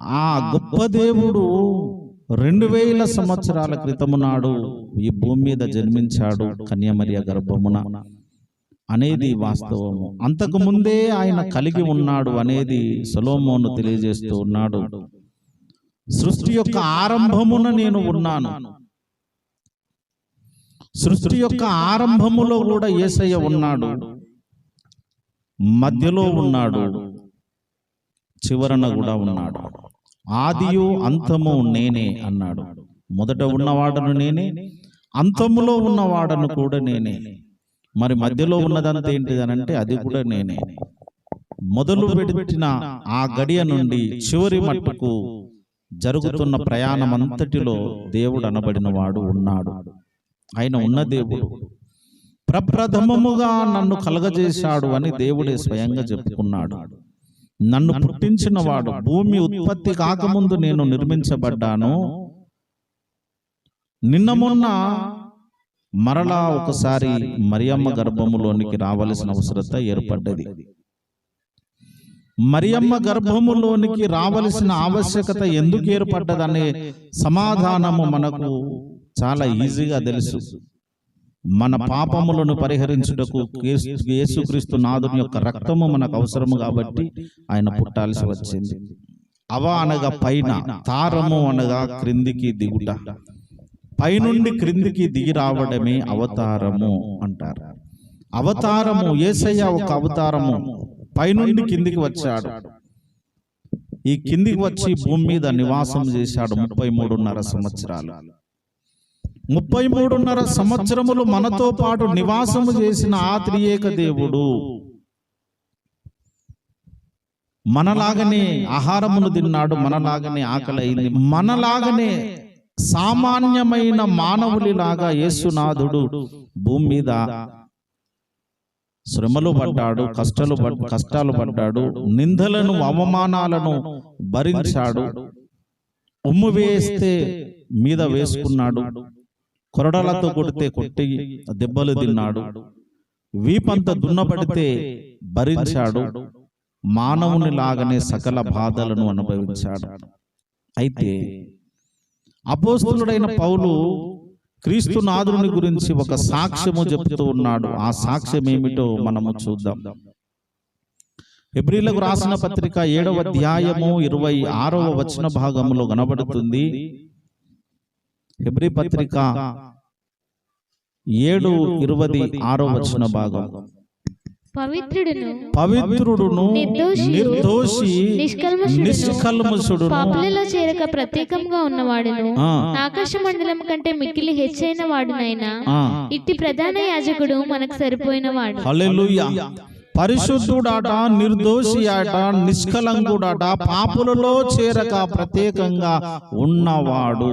ఆ గొప్ప దేవుడు రెండు వేల సంవత్సరాల క్రితము నాడు ఈ భూమి మీద జన్మించాడు కన్యమరియ గర్భమున అనేది వాస్తవము. అంతకు ముందే ఆయన కలిగి ఉన్నాడు అనేది సొలోమోను తెలియజేస్తూ ఉన్నాడు. సృష్టి యొక్క ఆరంభమున నేను ఉన్నాను. సృష్టి యొక్క ఆరంభములో కూడా యేసయ్య ఉన్నాడు. మధ్యలో ఉన్నాడు. చివరన కూడా ఉన్నాడు. ఆదియు అంతము నేనే అన్నాడు. మొదట ఉన్నవాడను నేనే అంతములో ఉన్నవాడను కూడా నేనే. మరి మధ్యలో ఉన్నదంతా ఏంటిదనంటే అది కూడా నేనే. మొదలు పెట్టిన ఆ గడియ నుండి చివరి మట్టుకు జరుగుతున్న ప్రయాణం అంతటిలో దేవుడు అనబడిన వాడు ఉన్నాడు. ఆయన ఉన్న దేవుడు. ప్రప్రథమముగా నన్ను కలగజేశాడు అని దేవుడే స్వయంగా చెప్పుకున్నాడు. నన్ను పుట్టించిన వాడు భూమి ఉత్పత్తి కాకముందు నేను నిర్మించబడ్డాను. నిన్న మొన్న మరలా ఒకసారి మరియమ్మ గర్భములోనికి రావలసిన అవసరత ఏర్పడ్డది. మరియమ్మ గర్భములోనికి రావలసిన ఆవశ్యకత ఎందుకు ఏర్పడ్డదనే సమాధానము మనకు చాలా ఈజీగా తెలుసు. మన పాపములను పరిహరించుటకు యేసు- యేసుక్రీస్తు నాదుని యొక్క రక్తము మనకు అవసరము కాబట్టి ఆయన పుట్టాల్సి వచ్చింది. అవ అనగా పైన తారము అనగా క్రిందికి దిగుట. పైనుండి క్రిందికి దిగి రావడమే అవతారము అంటారు. అవతారము ఏసయ్య ఒక అవతారము. పైనుండి కిందికి వచ్చాడు. ఈ కిందికి వచ్చి భూమి మీద నివాసం చేశాడు ముప్పై మూడున్నర సంవత్సరాలు. ముప్పై మూడున్నర సంవత్సరములు మనతో పాటు నివాసము చేసిన ఆ త్రియేక దేవుడు. మనలాగనే ఆహారమును తిన్నాడు మనలాగనే ఆకలి అయింది మనలాగనే సామాన్యమైన మానవులిలాగా యేసునాథుడు భూమి మీద శ్రమలు పడ్డాడు కష్టాలు పడ్- కష్టాలు పడ్డాడు నిందలను అవమానాలను భరించాడు ఉమ్ము వేస్తే మీద వేసుకున్నాడు. కొరడలతో కొడితే కొట్టి దెబ్బలు తిన్నాడు. వీపంత దున్నబడితే భరించాడు. మానవుని లాగానే సకల బాధలను అనుభవించాడు. అయితే అపోస్తులుడైన పౌలు క్రీస్తు నాదుని గురించి ఒక సాక్ష్యము చెబుతూ ఉన్నాడు. ఆ సాక్ష్యం ఏమిటో మనము చూద్దాం. ఎబ్రిలకు రాసిన పత్రిక ఏడవ అధ్యాయము ఇరవై ఆరవ వచన భాగములో కనబడుతుంది. హెబ్రి పత్రిక ఏడు ఇరవై ఆరో వచన భాగం. పవిత్రుడును పవిత్రుడును నిర్దోషి పాపులలో చేరక ప్రత్యేకంగా ఉన్నవాడును ఆకాశ మండలం కంటే మిక్కిలి హెచ్చైన వాడునైనా ఇట్టి ప్రధాన యాజకుడు మనకు సరిపోయిన వాడు హల్లెలూయా. పరిశుద్ధుడాట నిర్దోషి ఆట నిష్కలంగుడాట పాపులలో చేరక ప్రత్యేకంగా ఉన్నవాడు.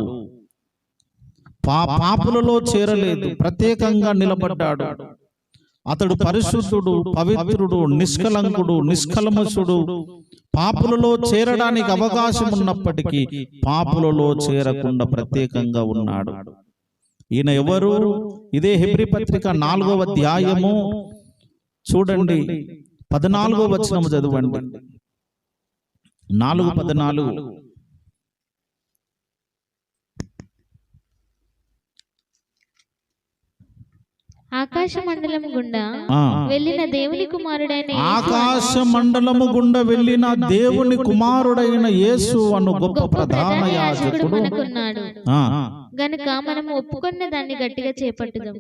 పా పాపులలో చేరలేదు. ప్రత్యేకంగా నిలబడ్డాడు. అతడు పరిశుద్ధుడు పవిత్రుడు నిష్కలంకుడు నిష్కల్మషుడు పాపులలో చేరడానికి అవకాశం ఉన్నప్పటికీ పాపులలో చేరకుండా ప్రత్యేకంగా ఉన్నాడు. ఈయన ఎవరు? ఇదే హెబ్రి పత్రిక నాలుగవ అధ్యాయము. చూడండి పద్నాలుగో వచనము చదవండి. నాలుగు పద్నాలుగు. ఆకాశ మండలం గుండా. వెళ్ళిన దేవుని కుమారుడైన ఆకాశ మండలము గుండా వెళ్ళిన దేవుని కుమారుడైన యేసు అను గొప్ప ప్రధాన యాజకుడు మనకున్నాడు గనుక మనము ఒప్పుకున్న దాన్ని గట్టిగా చేపట్టుదాం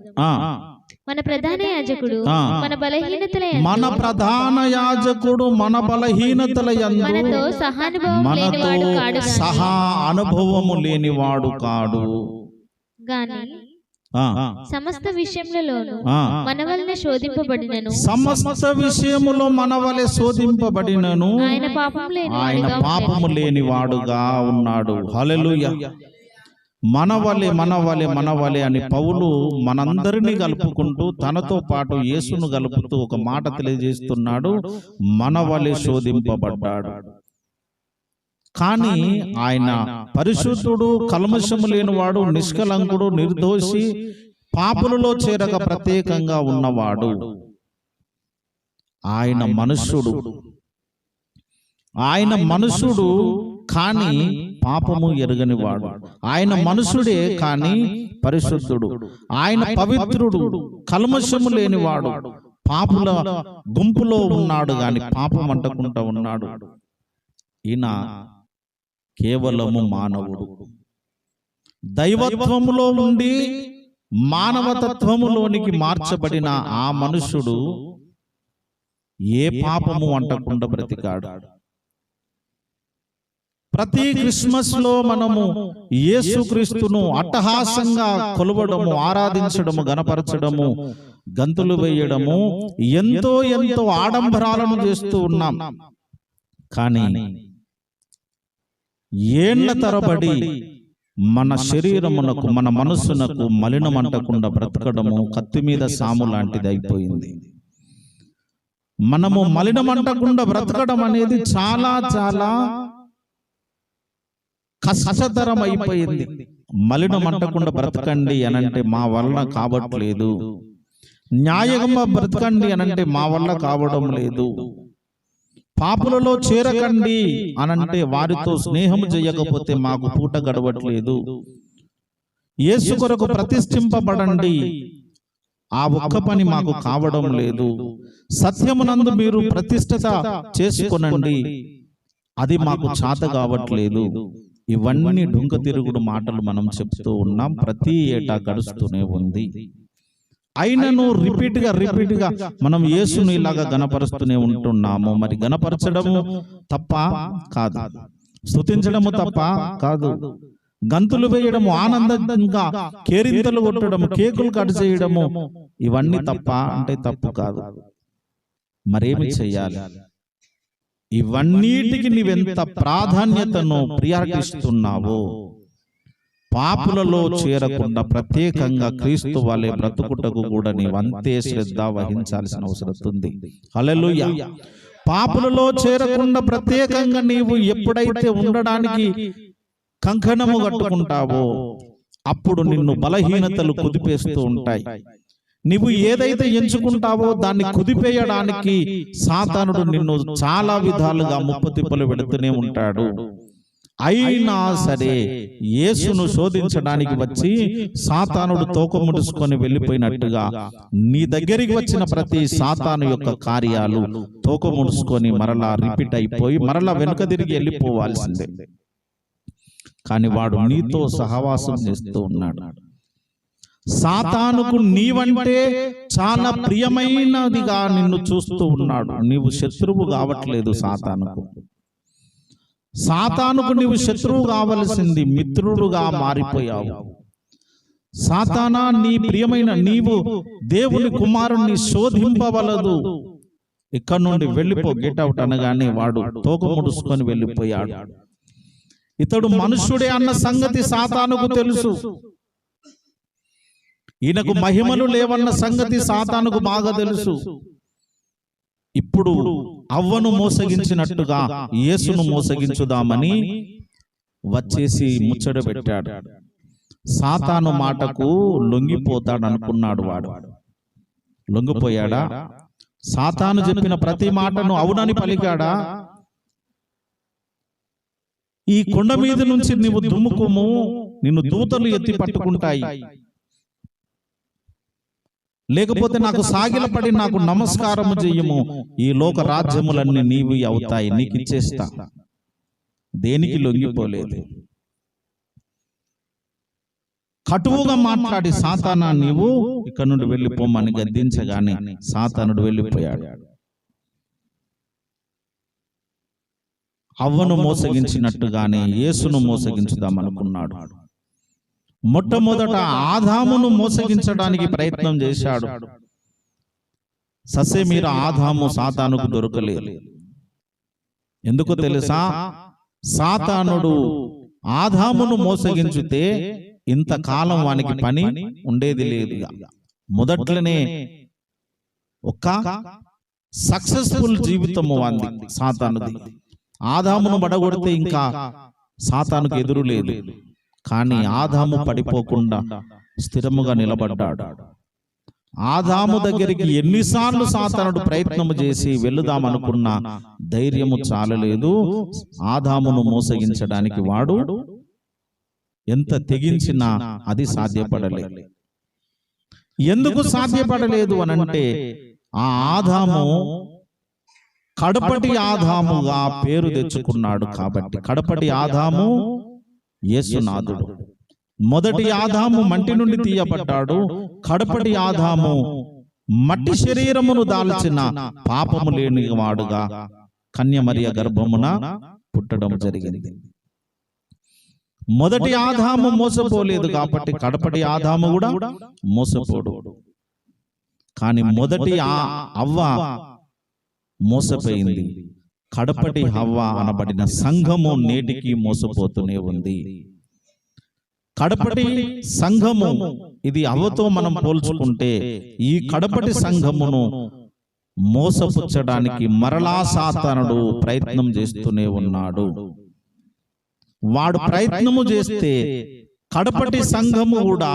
మన ప్రధాన యాజకుడు. మన బలహీనతల మన ప్రధాన యాజకుడు మన బలహీనతల మనతో సహానుభవం లేనివాడు కాడు. సహా అనుభవము లేనివాడు కాడు గాని సమస్త విషయములలోను ఆ. మన వలన శోధింపబడినను. సమస్త విషయములో మన వలె శోధింపబడినను. ఆయన పాపం లేని ఆయన పాపము లేనివాడుగా ఉన్నాడు. హల్లెలూయా. మన వలె మన వలె మన వలె అని పౌలు మనందరినీ కలుపుకుంటూ తనతో పాటు యేసును కలుపుతూ ఒక మాట తెలియజేస్తున్నాడు. మన వలె శోధింపబడ్డాడు. కానీ ఆయన పరిశుద్ధుడు కల్మషము లేనివాడు నిష్కలంకుడు నిర్దోషి పాపులలో చేరక ప్రత్యేకంగా ఉన్నవాడు. ఆయన మనుష్యుడు. ఆయన మనుషుడు కానీ పాపము ఎరుగని వాడు ఆయన మనుషుడే కానీ పరిశుద్ధుడు. ఆయన పవిత్రుడు కల్మషము లేనివాడు. పాపుల గుంపులో ఉన్నాడు గాని పాపం అంటకుండా ఉన్నాడు. ఈయన కేవలము మానవుడు. దైవత్వములో ఉండి మానవతత్వములోనికి మార్చబడిన ఆ మనుషుడు ఏ పాపము అంటకుండా బ్రతికాడు. ప్రతి క్రిస్మస్లో మనము యేసుక్రీస్తును అట్టహాసంగా కొలవడము ఆరాధించడము గనపరచడము గంతులు వేయడము ఎంతో ఎంతో ఆడంబరాలను చేస్తూ ఉన్నాం. కానీ ఏళ్ళ తరబడి మన శరీరమునకు మన మనస్సునకు మలినమంటకుండా బ్రతకడము కత్తి మీద సాము లాంటిది అయిపోయింది. మనము మలినమంటకుండా బ్రతకడం అనేది చాలా చాలా కష్టతరం అయిపోయింది మలినమంటకుండా బ్రతకండి అనంటే మా వల్ల కావట్లేదు న్యాయంగా బ్రతకండి అనంటే మా వల్ల కావడం లేదు. పాపులలో చేరకండి అనంటే వారితో స్నేహం చేయకపోతే మాకు పూట గడవట్లేదు. యేసు కొరకు ప్రతిష్ఠింపబడండి. ఆ ఒక్క పని మాకు కావడం లేదు. సత్యమునందు మీరు ప్రతిష్ఠత చేసుకొనండి. అది మాకు చాత కావట్లేదు. ఇవన్నీ డుంక తిరుగుడు మాటలు మనం చెప్తూ ఉన్నాం. ప్రతి ఏటా గడుస్తూనే ఉంది. అయినను రిపీట్గా రిపీట్గా మనం యేసుని ఇలాగా గనపరుస్తూనే ఉంటున్నాము. మరి గనపరచడము తప్ప కాదు. స్తుతించడము తప్ప కాదు. గంతులు వేయడము ఆనందంగా కేరింతలు కొట్టడము కేకులు కట్ చేయడము ఇవన్నీ తప్ప అంటే తప్పు కాదు. మరేమి చెయ్యాలి? ఇవన్నిటికి నీవెంత ప్రాధాన్యతను ప్రియాటిస్తున్నావో పాపులలో చేరకుండా ప్రత్యేకంగా క్రీస్తు వాళ్ళే బ్రతుకుటకు కూడా నీవంతే శ్రద్ధ వహించాల్సిన అవసరం ఉంది. హల్లెలూయా. పాపులలో చేరకుండా ప్రత్యేకంగా నీవు ఎప్పుడైతే ఉండడానికి కంకణము కట్టుకుంటావో అప్పుడు నిన్ను బలహీనతలు కుదిపేస్తూ ఉంటాయి. నీవు ఏదైతే ఎంచుకుంటావో దాన్ని కుదిపేయడానికి సాతానుడు నిన్ను చాలా విధాలుగా ముప్పతిప్పలు పెడుతూనే ఉంటాడు. అయినా సరే యేసును శోధించడానికి వచ్చి సాతానుడు తోక ముడుచుకొని వెళ్ళిపోయినట్టుగా నీ దగ్గరికి వచ్చిన ప్రతి సాతాను యొక్క కార్యాలు తోక ముడుచుకొని మరలా రిపీట్ అయిపోయి మరలా వెనుక తిరిగి వెళ్ళిపోవాల్సిందే. కానీ వాడు నీతో సహవాసం చేస్తూ ఉన్నాడు. సాతానుకు నీవంటే చాలా ప్రియమైనదిగా నిన్ను చూస్తూ ఉన్నాడు. నీవు శత్రువు కావట్లేదు సాతానుకు. సాతానుకు నీవు శత్రువు కావలసింది మిత్రుడుగా మారిపోయావు. సాతానా నీ ప్రియమైన నీవు దేవుని కుమారుణ్ణి శోధింపవలదు. ఇక్కడ నుండి వెళ్ళిపో గెట్ అవుట్ అనగానే వాడు తోక ముడుచుకొని వెళ్ళిపోయాడు. ఇతడు మనుష్యుడే అన్న సంగతి సాతానుకు తెలుసు. ఈయనకు మహిమలు లేవన్న సంగతి సాతానుకు బాగా తెలుసు. ఇప్పుడు అవ్వను మోసగించినట్టుగా యేసును మోసగించుదామని వచ్చేసి ముచ్చట పెట్టాడు. సాతాను మాటకు లొంగిపోతాడు అనుకున్నాడు వాడు. లొంగిపోయాడా? సాతాను చెప్పిన ప్రతి మాటను అవునని పలికాడా? ఈ కొండ మీద నుంచి నీవు దుమ్ముకుము నిన్ను దూతలు ఎత్తి పట్టుకుంటాయి. లేకపోతే నాకు సాగిలపడి నాకు నమస్కారము చెయ్యము ఈ లోక రాజ్యములన్నీ నీవి అవుతాయి నీకు ఇచ్చేస్తా. దేనికి లొంగిపోలేదు? కటువుగా మాట్లాడి సాతానా నీవు ఇక్కడ నుండి వెళ్ళిపోమని గద్దించగానే సాతానుడు వెళ్ళిపోయాడు. అవ్వను మోసగించినట్టుగానే యేసును మోసగించుదాం అనుకున్నాడు మొట్టమొదట ఆదామును మోసగించడానికి ప్రయత్నం చేశాడు. ససే మీరు ఆదాము సాతానుకు దొరకలేదు. ఎందుకు తెలుసా? సాతానుడు ఆదామును మోసగించితే ఇంతకాలం వానికి పని ఉండేది లేదు మొదట్లోనే ఒక్క సక్సెస్ఫుల్ జీవితము వాంది సాతానుది. ఆదామును బడగొడితే ఇంకా సాతానుకు ఎదురు లేదు. కానీ ఆదాము పడిపోకుండా స్థిరముగా నిలబడ్డాడు. ఆదాము దగ్గరికి ఎన్నిసార్లు సాతానుడు ప్రయత్నము చేసి వెళుదామనుకున్న ధైర్యము చాలలేదు. ఆదామును మోసగించడానికి వాడు ఎంత తెగించినా అది సాధ్యపడలేదు. ఎందుకు సాధ్యపడలేదు అనంటే ఆ ఆదాము కడపటి ఆదాముగా పేరు తెచ్చుకున్నాడు కాబట్టి కడపటి ఆదాము యేసునాథుడు మొదటి ఆదాము మంటి నుండి తీయబడ్డాడు. కడపటి ఆదాము మట్టి శరీరమును దాల్చిన పాపము లేని వాడుగా కన్యమరియ గర్భమున పుట్టడం జరిగింది. మొదటి ఆదాము మోసపోలేదు కాబట్టి కడపటి ఆదాము కూడా మోసపోడు. కానీ మొదటి ఆ అవ్వ మోసపోయింది. కడపటి హవ్వ అనబడిన సంఘము నేటికి మోసపోతూనే ఉంది. కడపటి సంఘము ఇది అవ్వతో మనం పోల్చుకుంటే ఈ కడపటి సంఘమును మోసపుచ్చడానికి మరలా సాతానుడు ప్రయత్నం చేస్తూనే ఉన్నాడు. వాడు ప్రయత్నము చేస్తే కడపటి సంఘము కూడా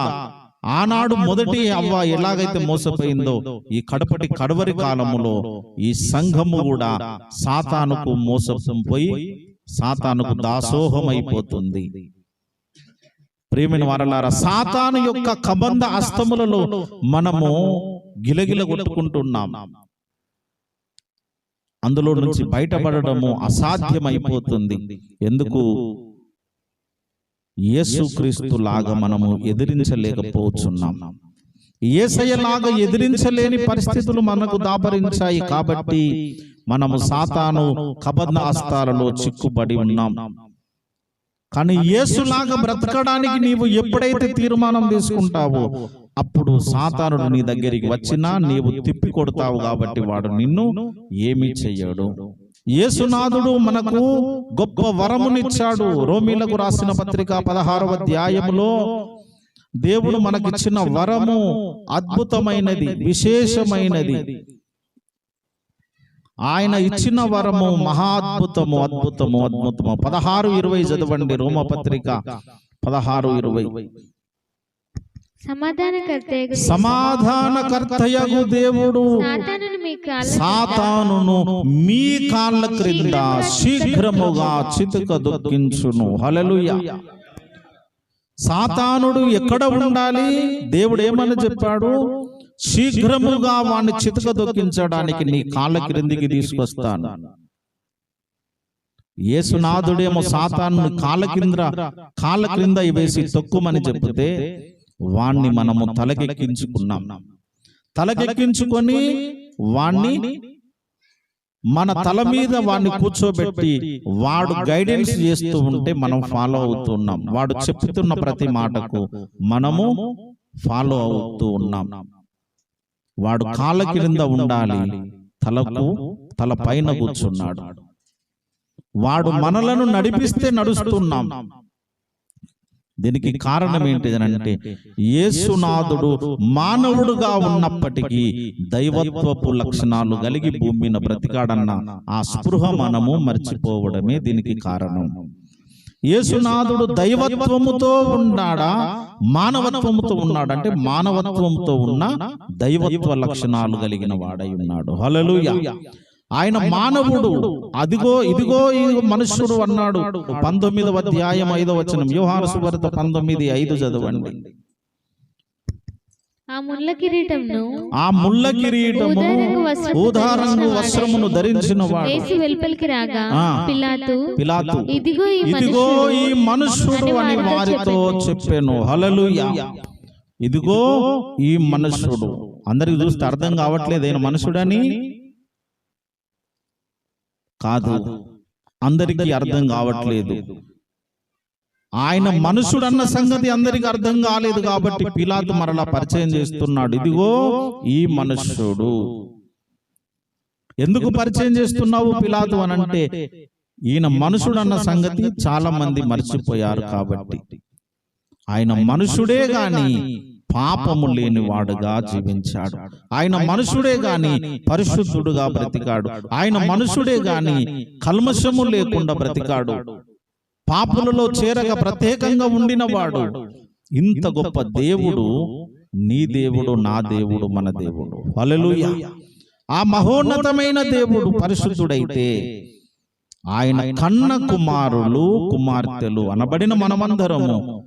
ఆనాడు మొదటి అవ్వ ఎలాగైతే మోసపోయిందో ఈ కడపటి కడవరి కాలములో ఈ సంఘము కూడా సాతానుకు మోసం పోయి సాతానుకు దాసోహమైపోతుంది. ప్రేమిన వారలారా సాతాను యొక్క కబంధ అస్తములలో మనము గిలగిల కొట్టుకుంటున్నాం. అందులో నుంచి బయటపడడము అసాధ్యమైపోతుంది. ఎందుకు? యేసుక్రీస్తు లాగా మనము ఎదిరించలేకపోతున్నాం. ఏసయ్యలాగా ఎదిరించలేని పరిస్థితులు మనకు దాపరించాయి కాబట్టి మనము సాతాను అస్తాలలో చిక్కుబడి ఉన్నాం. కానీ యేసులాగా బ్రతకడానికి నీవు ఎప్పుడైతే తీర్మానం తీసుకుంటావో అప్పుడు సాతానుడు నీ దగ్గరికి వచ్చినా నీవు తిప్పి కొడతావు కాబట్టి వాడు నిన్ను ఏమీ చెయ్యడు. యేసునాథుడు మనకు గొప్ప వరమునిచ్చాడు. రోమిలకు రాసిన పత్రిక పదహారవ అధ్యాయములో దేవుడు మనకిచ్చిన వరము అద్భుతమైనది విశేషమైనది. ఆయన ఇచ్చిన వరము మహా అద్భుతము అద్భుతము. అద్భుతము. పదహారు ఇరవై చదవండి రోమపత్రిక. పదహారు ఇరవై. సమాధానకర్తయగు దేవుడు. సాతానును మీ కాళ్ళ క్రింద శీఘ్రముగా చితుక దొక్కించును. హల్లెలూయా. సాతానుడు ఎక్కడ ఉండాలి? దేవుడు ఏమని చెప్పాడు? శీఘ్రముగా వాణ్ణి చితక దొక్కించడానికి నీ కాళ్ళ క్రిందికి తీసుకొస్తాను. యేసునాథుడేమో సాతాను కాళ్ళ క్రింద కాళ్ళ క్రింద వేసి తొక్కుమని చెప్తే వాణ్ణి మనము తలకెక్కించుకున్నాం. తలకెక్కించుకొని వాణ్ణి మన తల మీద వాడిని కూర్చోబెట్టి వాడు గైడెన్స్ చేస్తూ ఉంటే మనం ఫాలో అవుతున్నాం. వాడు చెప్తున్న ప్రతి మాటకు మనము ఫాలో అవుతూ ఉన్నాం. వాడు కాళ్ళ క్రింద ఉండాలి. తలకు తల పైన కూర్చున్నాడు. వాడు మనలను నడిపిస్తే నడుస్తున్నాం. దీనికి కారణం ఏంటిదనంటే యేసునాథుడు మానవుడుగా ఉన్నప్పటికీ దైవత్వపు లక్షణాలు కలిగి భూమి మీద బ్రతికాడన్న ఆ స్పృహ మనము మర్చిపోవడమే దీనికి కారణం. యేసునాథుడు దైవత్వముతో ఉన్నాడా మానవత్వముతో ఉన్నాడు? అంటే మానవత్వముతో ఉన్న దైవత్వ లక్షణాలు కలిగిన వాడై ఉన్నాడు. హల్లెలూయా. ఆయన మానవుడు. అదిగో ఇదిగో ఈ మనుష్యుడు అన్నాడు. పంతొమ్మిదవ అధ్యాయం ఐదవ వచనం. యోహాను సువార్త పంతొమ్మిది ఐదు చదవండి. ఆ ముళ్ళ కిరీటంను ఆ ముళ్ళ కిరీటము ఊదారంగు వస్త్రమును ధరించిన వాడు వెలుపలికి రాగా. పిలాతు పిలాతు ఇదిగో ఈ ఇదిగో ఈ మనుష్యుడు అని వారితో చెప్పాను. హల్లెలూయా. ఇదిగో ఈ మనుష్యుడు. అందరికి చూస్తే అర్థం కావట్లేదు. ఆయన మనుషుడని కాదు. అందరికీ అర్థం కావట్లేదు. ఆయన మనుషుడన్న సంగతి అందరికి అర్థం కాలేదు కాబట్టి పిలాతు మరలా పరిచయం చేస్తున్నాడు. ఇదిగో ఈ మనుష్యుడు. ఎందుకు పరిచయం చేస్తున్నావు పిలాతు అని అంటే ఈయన మనుషుడన్న సంగతి చాలా మంది మర్చిపోయారు కాబట్టి. ఆయన మనుషుడే గాని పాపము లేని వాడుగా జీవించాడు. ఆయన మనుషుడే గాని పరిశుద్ధుడుగా బ్రతికాడు. ఆయన మనుషుడే గాని కల్మషము లేకుండా బ్రతికాడు. పాపులలో చేరక ప్రత్యేకంగా ఉండిన వాడు. ఇంత గొప్ప దేవుడు నీ దేవుడు నా దేవుడు మన దేవుడు. హల్లెలూయా. ఆ మహోన్నతమైన దేవుడు పరిశుద్ధుడైతే ఆయన కన్న కుమారులు కుమార్తెలు అనబడిన మనమందరము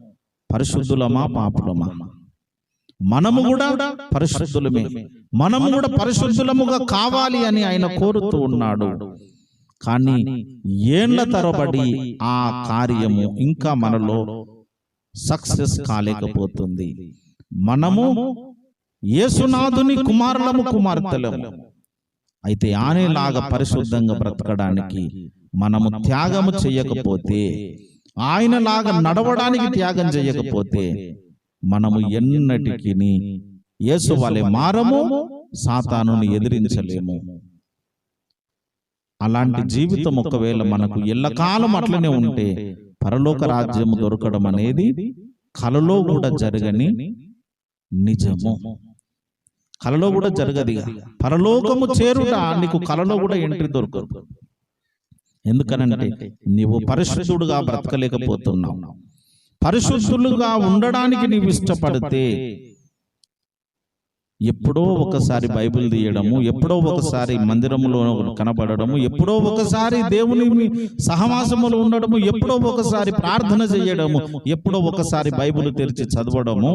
పరిశుద్ధులమా పాపులమా? మనము కూడా పరిశుద్ధులమే. మనము కూడా పరిశుద్ధులముగా కావాలి అని ఆయన కోరుతూ ఉన్నాడు. కానీ ఏండ్ల తరబడి ఆ కార్యము ఇంకా మనలో సక్సెస్ కాలేకపోతుంది. మనము యేసునాథుని కుమారులము కుమార్తెలము. అయితే ఆనేలాగా పరిశుద్ధంగా బ్రతకడానికి మనము త్యాగము చేయకపోతే ఆయనలాగా నడవడానికి త్యాగం చేయకపోతే మనము ఎన్నటికి యేసు వలె మారము సాతానుని ఎదిరించలేము. అలాంటి జీవితం ఒకవేళ మనకు ఎల్లకాలం అట్లనే ఉంటే పరలోక రాజ్యము దొరకడం అనేది కలలో కూడా జరగని నిజము. కలలో కూడా జరగదు. పరలోకము చేరుట నీకు కలలో కూడా ఎంట్రీ దొరకదు. ఎందుకనంటే నీవు పరిశుద్ధుడుగా బ్రతకలేకపోతున్నావు. పరిశుద్ధులుగా ఉండడానికి నీవు ఇష్టపడితే ఎప్పుడో ఒకసారి బైబిల్ తీయడము ఎప్పుడో ఒకసారి మందిరములో కనబడడము ఎప్పుడో ఒకసారి దేవుని సహవాసములో ఉండడము ఎప్పుడో ఒకసారి ప్రార్థన చేయడము ఎప్పుడో ఒకసారి బైబిల్ తెరిచి చదవడము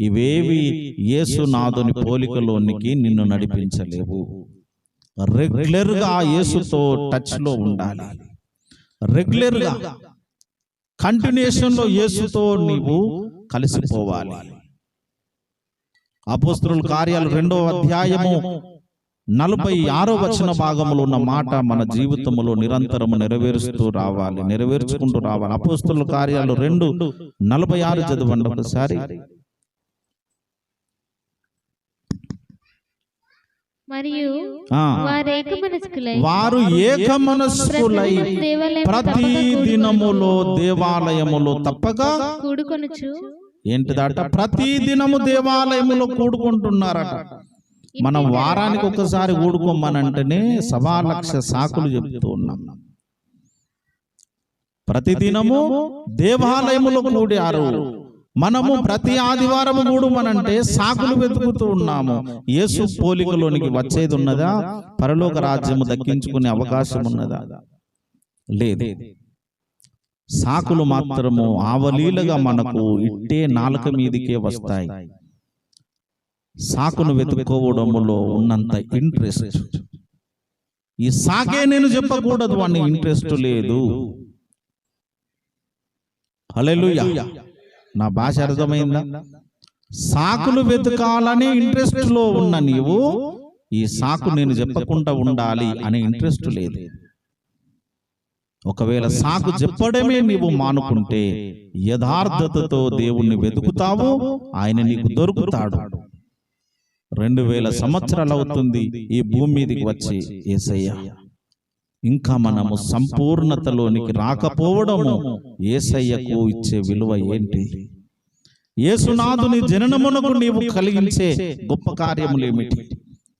ఇవేవి యేసునాథుని పోలికలోనికి నిన్ను నడిపించలేవు. రెగ్యులర్గా యేసుతో టచ్లో ఉండాలి. రెగ్యులర్ గా కంటిన్యూషన్లో యేసుతో నీవు కలిసిపోవాలి. అపోస్తుల కార్యాలు రెండో అధ్యాయము నలభై ఆరో వచన భాగములో ఉన్న మాట మన జీవితంలో నిరంతరము నెరవేరుస్తూ రావాలి నెరవేర్చుకుంటూ రావాలి. అపోస్తుల కార్యాలు రెండు నలభై ఆరు చదవండి ఒకసారి. మరియు ఆ, వారు ఏకమనస్కులై దేవాలయం ప్రతి దినములో దేవాలయములో తప్పక కూడుకొనుచు ఏంటిదట? ప్రతి దినము దేవాలయములో కూడుకుంటున్నారట. మనం వారానికి ఒకసారి కూడుకోమనంటేనే సవా లక్ష సాకులు చెప్తూ ఉన్నాం. ప్రతిదినము దేవాలయములో కూడారు. మనము ప్రతి ఆదివారం మూడు మనంటే సాకులు వెతుకుతూ ఉన్నాము. యేసు పోలికలోనికి వచ్చేది ఉన్నదా పరలోక రాజ్యము దక్కించుకునే అవకాశం ఉన్నదా లేదు. సాకులు మాత్రము ఆవలీలుగా మనకు ఇట్టే నాలుక మీదికే వస్తాయి. సాకును వెతుక్కోవడంలో ఉన్నంత ఇంట్రెస్ట్. ఈ సాకే నేను చెప్పకూడదు అని ఇంట్రెస్ట్ లేదు. హల్లెలూయా. నా భాష అర్థమైందా? సాకులు వెతకాలనే ఇంట్రెస్ట్లో ఉన్న నీవు ఈ సాకు నేను చెప్పకుండా ఉండాలి అనే ఇంట్రెస్ట్ లేదు. ఒకవేళ సాకు చెప్పడమే నీవు మానుకుంటే యథార్థతతో దేవుణ్ణి వెతుకుతావు ఆయన నీకు దొరుకుతాడు. రెండు వేల సంవత్సరాలు అవుతుంది ఈ భూమి మీదకి వచ్చి ఏసయ్య. ఇంకా మనము సంపూర్ణతలోనికి రాకపోవడము ఏసయ్యకు ఇచ్చే విలువ ఏంటి? యేసునాథుని జననమునకు నీవు కలిగించే గొప్ప కార్యములేమిటి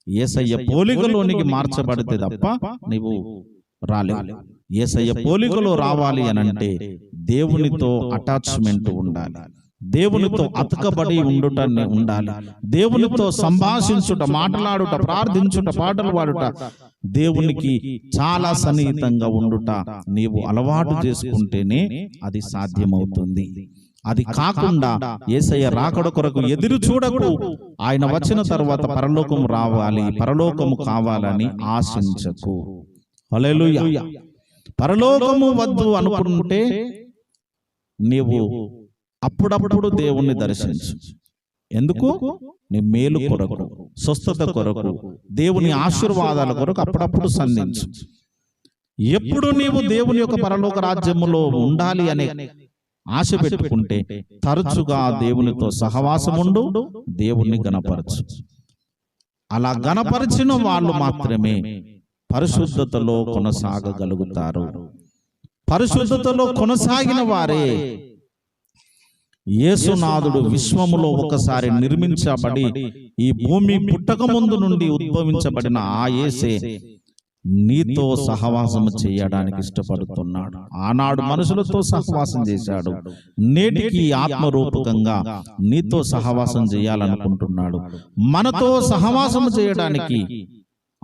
ఏసయ్య పోలికలోనికి మార్చబడితే తప్ప నీవు రాలేవు. ఏసయ్య పోలికలో రావాలి అనంటే దేవునితో అటాచ్మెంట్ ఉండాలి. దేవునితో అతకబడి ఉండుట ఉండాలి. దేవునితో సంభాషించుట మాట్లాడుట ప్రార్థించుట పాటలు పాడుట దేవునికి చాలా సన్నిహితంగా ఉండుట నీవు అలవాటు చేసుకుంటేనే అది సాధ్యమవుతుంది. అది కాకుండా ఏసయ్య రాకడ కొరకు ఎదురు చూడకు. ఆయన వచ్చిన తర్వాత పరలోకము రావాలి. పరలోకము కావాలని ఆశించకు. పరలోకము వద్దు అనుకుంటే నీవు అప్పుడప్పుడు దేవుణ్ణి దర్శించు. ఎందుకు? నీ మేలు కొరకు. స్వస్థత కొరకు దేవుని ఆశీర్వాదాల కొరకు అప్పుడప్పుడు సంధించు. ఎప్పుడు నీవు దేవుని యొక్క పరలోక రాజ్యములో ఉండాలి అనే ఆశ పెట్టుకుంటే తరచుగా దేవునితో సహవాసముండు దేవుణ్ణి గణపరచు. అలా గణపరిచిన వాళ్ళు మాత్రమే పరిశుద్ధతలో కొనసాగగలుగుతారు. పరిశుద్ధతలో కొనసాగిన వారే యేసునాథుడు విశ్వములో ఒకసారి నిర్మించబడి ఈ భూమి పుట్టక ముందు నుండి ఉద్భవించబడిన ఆ యేసే నీతో సహవాసము చేయడానికి ఇష్టపడుతున్నాడు. ఆనాడు మనుషులతో సహవాసం చేశాడు. నేటికి ఆత్మరూపకంగా నీతో సహవాసం చేయాలనుకుంటున్నాడు. మనతో సహవాసము చేయడానికి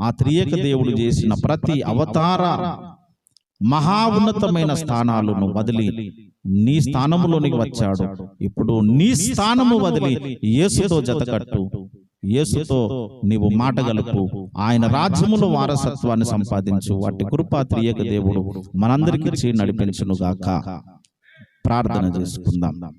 ఆ త్రియక దేవుడు చేసిన ప్రతి అవతార మహా ఉన్నతమైన స్థానాలను వదిలి నీ స్థానములోనికి వచ్చాడు. ఇప్పుడు నీ స్థానము వదిలి యేసుతో జతకట్టు. యేసుతో నీవు మాట గలుపు. ఆయన రాజ్యములో వారసత్వాన్ని సంపాదించు. వాటి కృపా త్రియక దేవుడు మనందరికీ నడిపించునుగాక ప్రార్థన చేసుకుందాం.